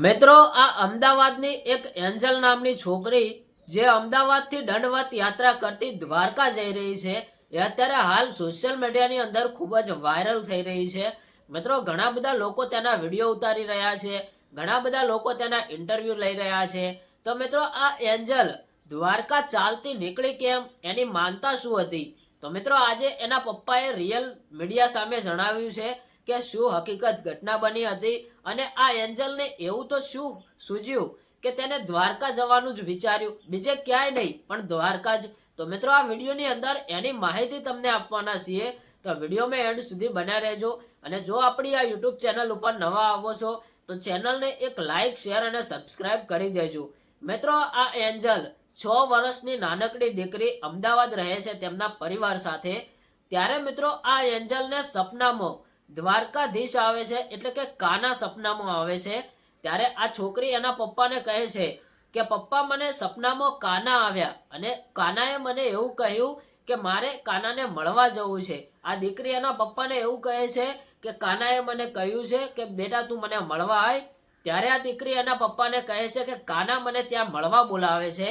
મિત્રો, આ અમદાવાદની એક એન્જલ નામની છોકરી જે અમદાવાદથી દંડવત યાત્રા કરતી દ્વારકા જઈ રહી છે. એ અત્યારે હાલ સોશિયલ મીડિયાની અંદર ખૂબ જ વાયરલ થઈ રહી છે. મિત્રો, ઘણા બધા લોકો તેના વીડિયો ઉતારી રહ્યા છે. ઘણા બધા લોકો તેના ઇન્ટરવ્યૂ લઈ રહ્યા છે. તો મિત્રો, આ એન્જલ દ્વારકા ચાલતી નીકળી કેમ? એની માનતા શું હતી? તો મિત્રો, આજે એના પપ્પાએ રિયલ મીડિયા સામે જણાવ્યું છે કે શું હકીકત ઘટના બની હતી અને આ એન્જલને એવું તો શું સૂજ્યું કે તેને દ્વારકા જવાનું જ વિચાર્યું? બીજે ક્યાંય નહીં, પણ દ્વારકા જ. તો મિત્રો, આ વિડીયોની અંદર એની માહિતી તમને આપવાના છીએ. તો વિડીયોમાં એન્ડ સુધી બન્યા રહેજો. અને જો આપણી આ યુટ્યુબ ચેનલ ઉપર નવા આવો છો, તો ચેનલને એક લાઇક શેર અને સબસ્ક્રાઇબ કરી દેજો. મિત્રો, આ એન્જલ છ વર્ષની નાનકડી દીકરી અમદાવાદ રહે છે તેમના પરિવાર સાથે. ત્યારે મિત્રો, આ એન્જલને સપનામાં દ્વારકાધીશ આવે છે, એટલે કે કાના સપનામાં આવે છે. ત્યારે આ છોકરી એના પપ્પાને કહે છે કે, પપ્પા, મને સપનામાં કાના આવ્યા અને કાનાએ મને એવું કહ્યું કે, મારે કાનાને મળવા જવું છે. આ દીકરી એના પપ્પાને એવું કહે છે કે, કાનાએ મને કહ્યું છે કે, બેટા, તું મને મળવા આય. ત્યારે આ દીકરી એના પપ્પાને કહે છે કે, કાના મને ત્યાં મળવા બોલાવે છે.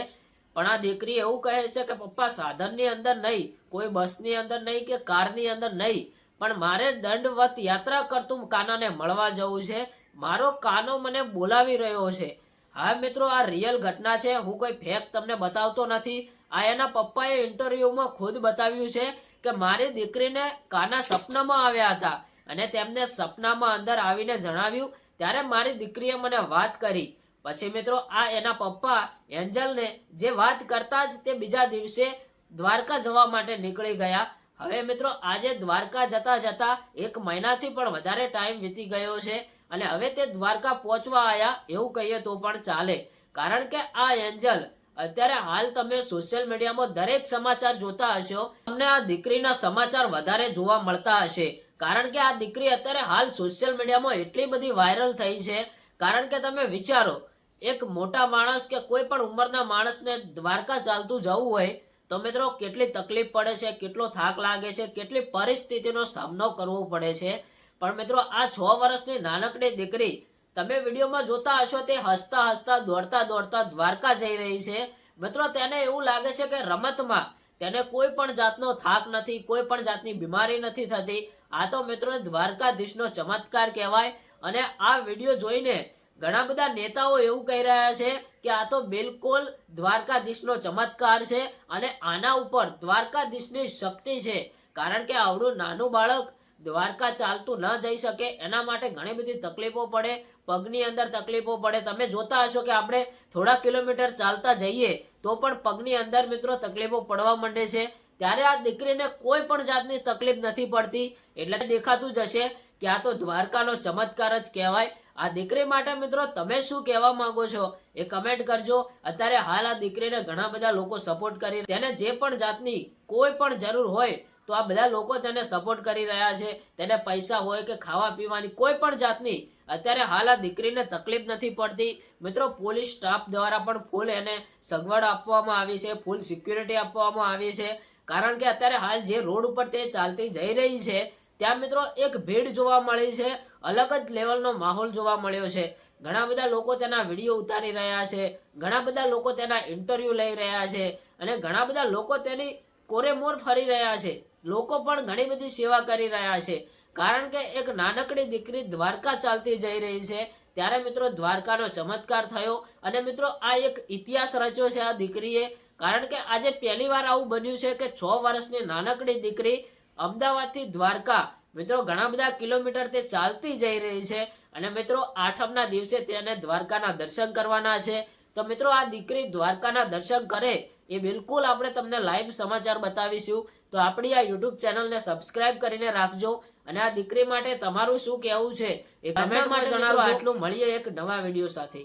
પણ આ દીકરી એવું કહે છે કે, પપ્પા, સાધનની અંદર નહીં, કોઈ બસની અંદર નહીં કે કારની અંદર નહીં પણ મારે દંડવત યાત્રા કરતું કાનાને મળવા જવું છે. મારો કાનો મને બોલાવી રહ્યો છે. હા મિત્રો, આ રિયલ ઘટના છે. હું કોઈ ફેક તમને બતાવતો નથી. આ એના પપ્પાએ ઇન્ટરવ્યુમાં ખુદ બતાવ્યું છે કે મારી દીકરીને કાના સપનામાં આવ્યા હતા અને તેમને સપનામાં અંદર આવીને જણાવ્યું. ત્યારે મારી દીકરીએ મને વાત કરી. પછી મિત્રો, આ એના પપ્પા એન્જલને જે વાત કરતા જ તે બીજા દિવસે દ્વારકા જવા માટે નીકળી ગયા. હવે મિત્રો, આજે દ્વારકા જતા જતા એક મહિનાથી પણ વધારે ટાઈમ વીતી ગયો છે અને હવે તે દ્વારકા પહોંચવા આવ્યા એવું કહીએ તો પણ ચાલે. કારણ કે આ એન્જલ, અત્યારે હાલ તમે સોશિયલ મીડિયામાં દરેક સમાચાર જોતા હશો, તમને આ દીકરીના સમાચાર વધારે જોવા મળતા હશે. કારણ કે આ દીકરી અત્યારે હાલ સોશિયલ મીડિયામાં એટલી બધી વાયરલ થઈ છે. કારણ કે તમે વિચારો, એક મોટા માણસ કે કોઈ પણ ઉંમરના માણસને દ્વારકા ચાલતું જવું હોય તો મિત્રો, કેટલી તકલીફ પડે છે, કેટલો થાક લાગે છે, કેટલી પરિસ્થિતિનો સામનો કરવો પડે છે. પણ મિત્રો, આ છ વર્ષની નાનકડી દીકરી તમે વિડીયોમાં જોતા હશો તે હસતા હસતા, દોડતા દોડતા દ્વારકા જઈ રહી છે. મિત્રો, તેને એવું લાગે છે કે રમતમાં તેને કોઈ પણ જાતનો થાક નથી, કોઈ પણ જાતની બીમારી નથી થતી. આ તો મિત્રો, દ્વારકાધીશનો ચમત્કાર કહેવાય. અને આ વીડિયો જોઈને ઘણા બધા નેતાઓ એવું કહી રહ્યા છે કે આ તો બિલકુલ દ્વારકાધીશનો ચમત્કાર છે અને આના ઉપર દ્વારકાધીશની શક્તિ છે. કારણ કે આવડું નાનું બાળક દ્વારકા ચાલતું ન જઈ શકે, એના માટે ઘણી બધી તકલીફો પડે, પગની અંદર તકલીફો પડે. તમે જોતા હશો કે આપણે થોડા કિલોમીટર ચાલતા જઈએ તો પણ પગની અંદર મિત્રો તકલીફો પડવા માંડે છે. ત્યારે આ દીકરીને કોઈ પણ જાતની તકલીફ નથી પડતી. એટલે દેખાતું જ હશે કે આ તો દ્વારકાનો ચમત્કાર જ કહેવાય. આ દીકરી માટે મિત્રો તમે શું કહેવા માંગો છો? એ કમેન્ટ કરજો. અત્યારે હાલ આ દીકરીને ઘણા બધા લોકો સપોર્ટ કરી તેને જે પણ જાતની કોઈ પણ જરૂર હોય, તો આ બધા લોકો તેને સપોર્ટ કરી રહ્યા છે. તેને પૈસા હોય કે ખાવા પીવાની કોઈ પણ જાતની, અત્યારે હાલ આ દીકરીને તકલીફ નથી પડતી. મિત્રો, પોલીસ સ્ટાફ દ્વારા પણ ફૂલ એને સગવડ આપવામાં આવી છે. ફૂલ સિક્યુરિટી આપવામાં આવી છે. કારણ કે અત્યારે હાલ જે રોડ ઉપર તે ચાલતી જઈ રહી છે ત્યાં મિત્રો એક ભીડ જોવા મળી છે, અલગ જ લેવલનો માહોલ જોવા મળ્યો છે. ઘણા બધા લોકો તેના વીડિયો ઉતારી રહ્યા છે, ઘણા બધા લોકો તેના ઇન્ટરવ્યૂ લઈ રહ્યા છે અને ઘણા બધા લોકો તેની કોરેમોર ફરી રહ્યા છે. લોકો પણ ઘણી બધી સેવા કરી રહ્યા છે. કારણ કે એક નાનકડી દીકરી દ્વારકા ચાલતી જઈ રહી છે, ત્યારે મિત્રો દ્વારકાનો ચમત્કાર થયો અને મિત્રો આ એક ઇતિહાસ રચ્યો છે આ દીકરીએ. કારણ કે આજે પહેલી વાર આવું બન્યું છે કે છ વર્ષની નાનકડી દીકરી અમદાવાદથી દ્વારકા. મિત્રો ઘણા બધા કિલોમીટર તે ચાલતી જઈ રહી છે અને મિત્રો આઠમના દિવસે તેને દ્વારકાના દર્શન કરવાના છે. તો મિત્રો આ દીકરી દ્વારકાના દર્શન કરે એ બિલકુલ આપણે તમને લાઈવ સમાચાર બતાવીશું. તો આપણી આ યુટ્યુબ ચેનલને સબસ્ક્રાઇબ કરીને રાખજો અને આ દીકરી માટે તમારું શું કહેવું છે એ કમેન્ટમાં જણાવો. આટલું મળીએ એક નવા વીડિયો સાથે.